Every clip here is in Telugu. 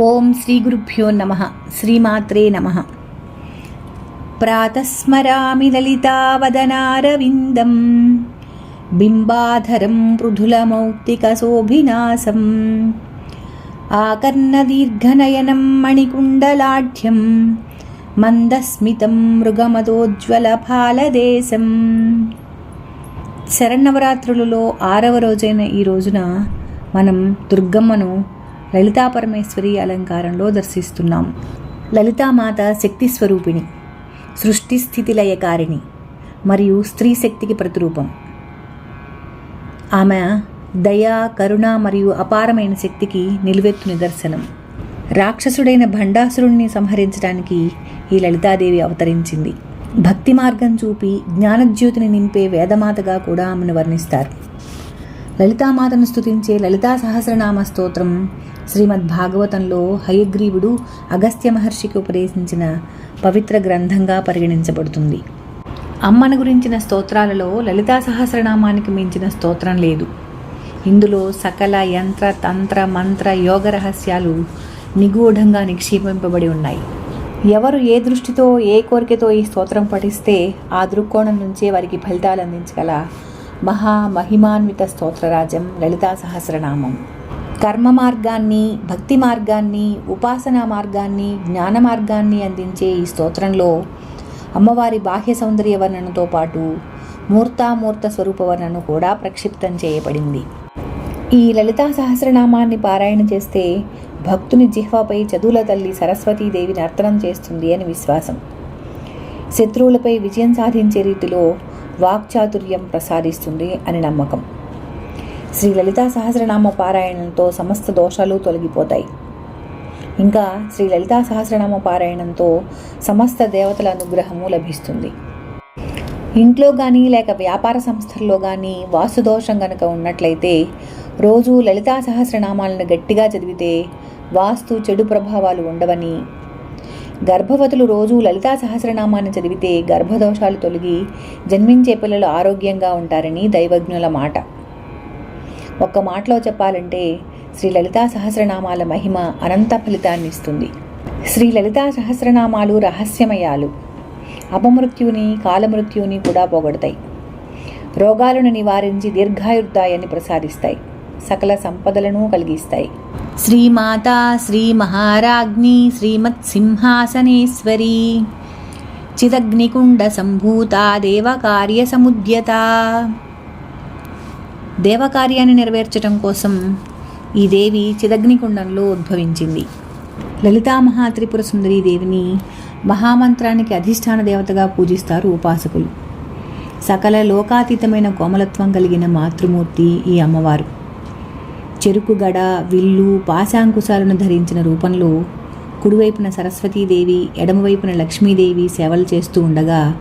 ఓం శ్రీ గురుభ్యో నమ. శ్రీమాత్రే నమ. ప్రాతస్మరామి లలితావదనారవిందం. బింబాధరం మృదులమౌక్తికశోభినాశం. ఆకర్ణదీర్ఘనయనం మణికుండలాఢ్యం. మందస్మితం మృగమదోజ్వలఫాలదేశం శరణవరాత్రులలో ఆరవ రోజైన ఈ రోజున మనం దుర్గమ్మను లలితా పరమేశ్వరి అలంకారంలో దర్శిస్తున్నాం. లలితామాత శక్తి స్వరూపిణి సృష్టి స్థితి లయకారిణి మరియు స్త్రీ శక్తికి ప్రతిరూపం. ఆమె దయ కరుణ మరియు అపారమైన శక్తికి నిలువెత్తు నిదర్శనం. రాక్షసుడైన భండాసురుణ్ణి సంహరించడానికి ఈ లలితాదేవి అవతరించింది. భక్తి మార్గం చూపి జ్ఞానజ్యోతిని నింపే వేదమాతగా కూడా ఆమెను వర్ణిస్తారు. లలితామాతను స్తుతించే లలితా సహస్రనామ స్తోత్రం శ్రీమద్ భాగవతంలో హయగ్రీవుడు అగస్త్య మహర్షికి ఉపదేశించిన పవిత్ర గ్రంథంగా పరిగణించబడుతుంది. అమ్మను గురించిన స్తోత్రాలలో లలితా సహస్రనామానికి మించిన స్తోత్రం లేదు. ఇందులో సకల యంత్ర తంత్ర మంత్ర యోగ రహస్యాలు నిగూఢంగా నిక్షేపింపబడి ఉన్నాయి. ఎవరు ఏ దృష్టితో ఏ కోరికతో ఈ స్తోత్రం పఠిస్తే ఆ దృక్కోణం నుంచే వారికి ఫలితాలు అందించగల మహా మహిమాన్విత స్తోత్రరాజం లలితా సహస్రనామం. కర్మ మార్గాన్ని భక్తి మార్గాన్ని ఉపాసనా మార్గాన్ని జ్ఞాన మార్గాన్ని అందించే ఈ స్తోత్రంలో అమ్మవారి బాహ్య సౌందర్య వర్ణనతో పాటు మూర్తామూర్త స్వరూప వర్ణను కూడా ప్రక్షిప్తం చేయబడింది. ఈ లలితా సహస్రనామాన్ని పారాయణ చేస్తే భక్తుని జిహ్వాపై చదువుల తల్లి సరస్వతీదేవి నర్తనం చేస్తుంది అని విశ్వాసం. శత్రువులపై విజయం సాధించే రీతిలో వాక్చాతుర్యం ప్రసాదిస్తుంది అని నమ్మకం. శ్రీ లలితా సహస్రనామ పారాయణంతో సమస్త దోషాలు తొలగిపోతాయి. ఇంకా శ్రీ లలితా సహస్రనామ పారాయణంతో సమస్త దేవతల అనుగ్రహము లభిస్తుంది. ఇంట్లో కానీ లేక వ్యాపార సంస్థల్లో కానీ వాస్తుదోషం కనుక ఉన్నట్లయితే రోజు లలితా సహస్రనామాలను గట్టిగా చదివితే వాస్తు చెడు ప్రభావాలు ఉండవని. గర్భవతులు రోజు లలితా సహస్రనామాన్ని చదివితే గర్భదోషాలు తొలగి జన్మించే పిల్లలు ఆరోగ్యంగా ఉంటారని దైవజ్ఞుల మాట. ఒక్క మాటలో చెప్పాలంటే శ్రీ లలితా సహస్రనామాల మహిమ అనంత ఫలితాన్ని ఇస్తుంది. శ్రీ లలితా సహస్రనామాలు రహస్యమయాలు. అపమృత్యుని కాలమృత్యుని కూడా పోగొడతాయి. రోగాలను నివారించి దీర్ఘాయుర్దాయాన్ని ప్రసాదిస్తాయి. సకల సంపదలను కలిగిస్తాయి. శ్రీమాత శ్రీ మహారాజ్ఞి శ్రీమత్ సింహాసనేశ్వరి చిదగ్నికుండ సంభూత దేవకార్య సముద్యత దేవకార్యాన్ని నెరవేర్చడం కోసం ఈ దేవి చిదగ్నికుండంలో ఉద్భవించింది. లలితా మహాత్రిపుర సుందరీ దేవిని మహామంత్రానికి అధిష్టాన దేవతగా పూజిస్తారు ఉపాసకులు. సకల లోకాతీతమైన కోమలత్వం కలిగిన మాతృమూర్తి ఈ అమ్మవారు. చెరుకుగడ విల్లు పాశాంకుశాలను ధరించిన రూపంలో కుడివైపున సరస్వతీదేవి ఎడమవైపున లక్ష్మీదేవి సేవలు చేస్తూ ఉండగా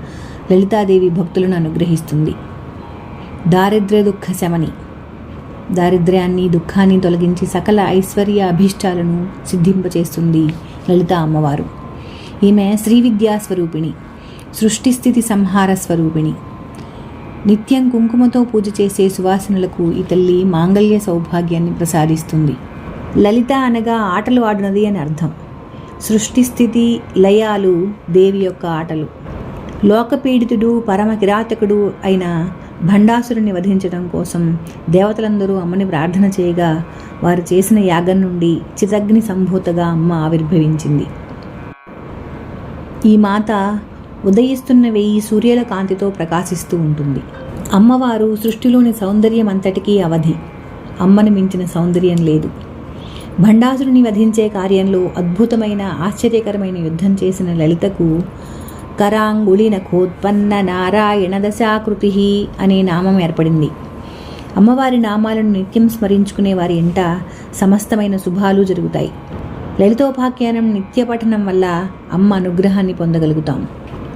లలితాదేవి భక్తులను అనుగ్రహిస్తుంది. దారిద్ర్య దుఃఖ శమని. దారిద్ర్యాన్ని దుఃఖాన్ని తొలగించి సకల ఐశ్వర్య అభీష్టాలను సిద్ధింపచేస్తుంది లలిత అమ్మవారు. ఈమె శ్రీ విద్యా స్వరూపిణి సృష్టిస్థితి సంహార స్వరూపిణి. నిత్యం కుంకుమతో పూజ చేసే సువాసనలకు ఈ తల్లి మాంగళ్య సౌభాగ్యాన్ని ప్రసాదిస్తుంది. లలిత అనగా ఆటలు ఆడినది అని అర్థం. సృష్టి స్థితి లయాలు దేవి యొక్క ఆటలు. లోకపీడితుడు పరమ కిరాతకుడు అయిన భండాసురుని వధించడం కోసం దేవతలందరూ అమ్మని ప్రార్థన చేయగా వారు చేసిన యాగం నుండి చితగ్ని సంభూతగా అమ్మ ఆవిర్భవించింది. ఈ మాత ఉదయిస్తున్న వెయ్యి సూర్యుల కాంతితో ప్రకాశిస్తూ ఉంటుంది. అమ్మవారు సృష్టిలోని సౌందర్యం అంతటికీ అవధి. అమ్మని మించిన సౌందర్యం లేదు. భండాసురుని వధించే కార్యంలో అద్భుతమైన ఆశ్చర్యకరమైన యుద్ధం చేసిన లలితకు కరాంగుళి నఖోత్పన్న నారాయణ దశాకృతి అనే నామం ఏర్పడింది. అమ్మవారి నామాలను నిత్యం స్మరించుకునే వారి ఎంట సమస్తమైన శుభాలు జరుగుతాయి. లలితోపాఖ్యానం నిత్య పఠనం వల్ల అమ్మ అనుగ్రహాన్ని పొందగలుగుతాం.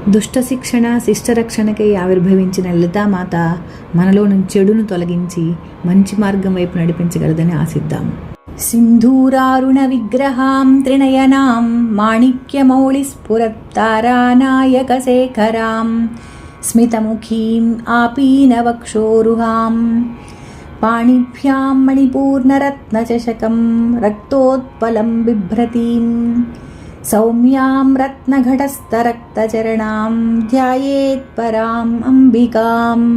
దుష్ట శిక్షణ శిష్టరక్షణకై ఆవిర్భవించిన లలితామాత మనలోని చెడును తొలగించి మంచి మార్గం వైపు నడిపించగలదని ఆశిద్దాం. सिन्धूरारुणविग्रहां त्रिनयनां माणिक्यमौळिस्फुरत्तारानायकशेखरां स्मितमुखीम् आपीनवक्षोरुहां पाणिभ्यां मणिपूर्णरत्नचषकं रक्तोत्पलं बिभ्रतीं सौम्यां रत्नघटस्थरक्तचरणां ध्यायेत्पराम् अम्बिकाम्